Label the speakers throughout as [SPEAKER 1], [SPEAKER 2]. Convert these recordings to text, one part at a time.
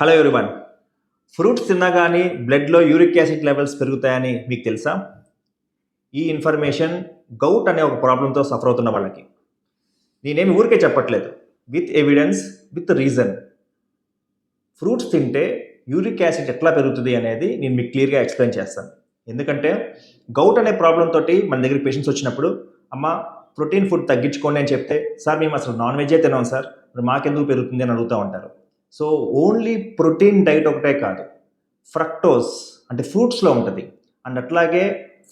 [SPEAKER 1] Hello everyone fruits తిన్నా కానీ బ్లడ్లో యూరిక్ యాసిడ్ లెవెల్స్ పెరుగుతాయని మీకు తెలుసా? ఈ ఇన్ఫర్మేషన్ గౌట్ అనే ఒక ప్రాబ్లంతో సఫర్ అవుతున్న వాళ్ళకి. నేనేమి ఊరికే చెప్పట్లేదు. With evidence with reason fruits తింటే యూరిక్ యాసిడ్ ఎట్లా పెరుగుతుంది అనేది నేను మీకు క్లియర్గా ఎక్స్ప్లెయిన్ చేస్తాను. ఎందుకంటే గౌట్ అనే ప్రాబ్లంతో తోటి మన దగ్గర పేషెంట్స్ వచ్చినప్పుడు అమ్మ ప్రోటీన్ ఫుడ్ తగ్గించుకోండి అని చెప్తే సార్ మేము అసలు నాన్ వెజే తినాం సార్. మరి మాకెందుకు పెరుగుతుంది అని అడుగుతూ ఉంటారు. సో ఓన్లీ ప్రోటీన్ డైట్ ఒకటే కాదు ఫ్రక్టోస్ అంటే ఫ్రూట్స్లో ఉంటుంది. అండ్ అట్లాగే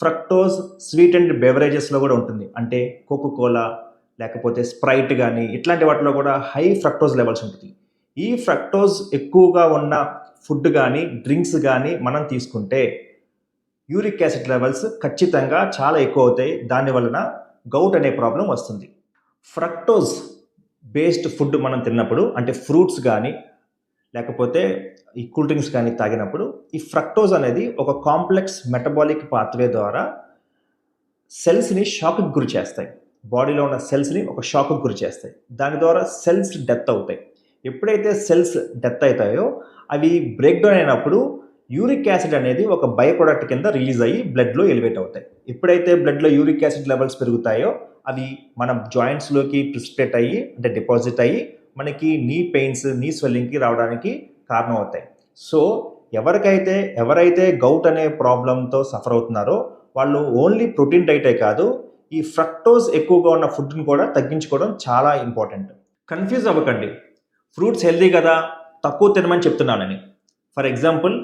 [SPEAKER 1] ఫ్రక్టోస్ స్వీట్ అండ్ బెవరేజెస్లో కూడా ఉంటుంది. అంటే కోకో కోలా లేకపోతే స్ప్రైట్ కానీ ఇట్లాంటి వాటిలో కూడా హై ఫ్రక్టోస్ లెవెల్స్ ఉంటుంది ఈ ఫ్రక్టోస్ ఎక్కువగా ఉన్న ఫుడ్ కానీ డ్రింక్స్ కానీ మనం తీసుకుంటే యూరిక్ యాసిడ్ లెవెల్స్ ఖచ్చితంగా చాలా ఎక్కువ అవుతాయి. దాని వలన గౌట్ అనే ప్రాబ్లం వస్తుంది. ఫ్రక్టోస్ బేస్డ్ ఫుడ్ మనం తిన్నప్పుడు అంటే ఫ్రూట్స్ కానీ లేకపోతే ఈ కూల్ డ్రింక్స్ కానీ తాగినప్పుడు ఈ ఫ్రక్టోజ్ అనేది ఒక కాంప్లెక్స్ మెటబాలిక్ పాత్వే ద్వారా సెల్స్ని షాక్కి గురి చేస్తాయి. బాడీలో ఉన్న సెల్స్ని ఒక షాక్కి గురి చేస్తాయి. దాని ద్వారా సెల్స్ డెత్ అవుతాయి. ఎప్పుడైతే సెల్స్ డెత్ అవుతాయో అవి బ్రేక్ డౌన్ అయినప్పుడు యూరిక్ యాసిడ్ అనేది ఒక బై ప్రొడక్ట్ కింద రిలీజ్ అయ్యి బ్లడ్లో ఎలివేట్ అవుతాయి. ఎప్పుడైతే బ్లడ్లో యూరిక్ యాసిడ్ లెవెల్స్ పెరుగుతాయో అవి మన జాయింట్స్లోకి ప్రిసిపేట్ అయ్యి అంటే డిపాజిట్ అయ్యి మనకి నీ పెయిన్స్ నీ స్వెల్లింగ్కి రావడానికి కారణం అవుతాయి సో ఎవరికైతే ఎవరైతే గౌట్ అనే ప్రాబ్లంతో సఫర్ అవుతున్నారో వాళ్ళు ఓన్లీ ప్రోటీన్ డైటే కాదు ఈ ఫ్రక్టోస్ ఎక్కువగా ఉన్న ఫుడ్ని కూడా తగ్గించుకోవడం చాలా ఇంపార్టెంట్. కన్ఫ్యూజ్ అవ్వకండి. ఫ్రూట్స్ హెల్దీ కదా తక్కువ తినమని చెప్తున్నానని. ఫర్ ఎగ్జాంపుల్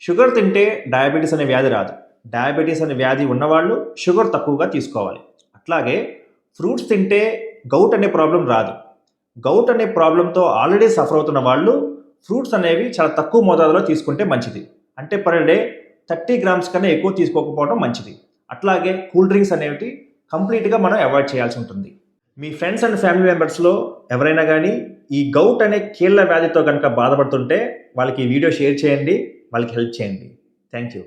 [SPEAKER 1] షుగర్ తింటే డయాబెటీస్ అనే వ్యాధి రాదు. డయాబెటీస్ అనే వ్యాధి ఉన్నవాళ్ళు షుగర్ తక్కువగా తీసుకోవాలి. అట్లాగే ఫ్రూట్స్ తింటే గౌట్ అనే ప్రాబ్లం రాదు. గౌట్ అనే ప్రాబ్లంతో ఆల్రెడీ సఫర్ అవుతున్న వాళ్ళు ఫ్రూట్స్ అనేవి చాలా తక్కువ మోతాదులో తీసుకుంటే మంచిది. అంటే పర్ డే థర్టీ గ్రామ్స్ కన్నా ఎక్కువ తీసుకోకపోవడం మంచిది. అట్లాగే కూల్ డ్రింక్స్ అనేవి కంప్లీట్గా మనం అవాయిడ్ చేయాల్సి ఉంటుంది. మీ ఫ్రెండ్స్ అండ్ ఫ్యామిలీ మెంబర్స్లో ఎవరైనా కానీ ఈ గౌట్ అనే కీళ్ళ వ్యాధితో కనుక బాధపడుతుంటే వాళ్ళకి ఈ వీడియో షేర్ చేయండి వాళ్ళకి హెల్ప్ చేయండి. Thank you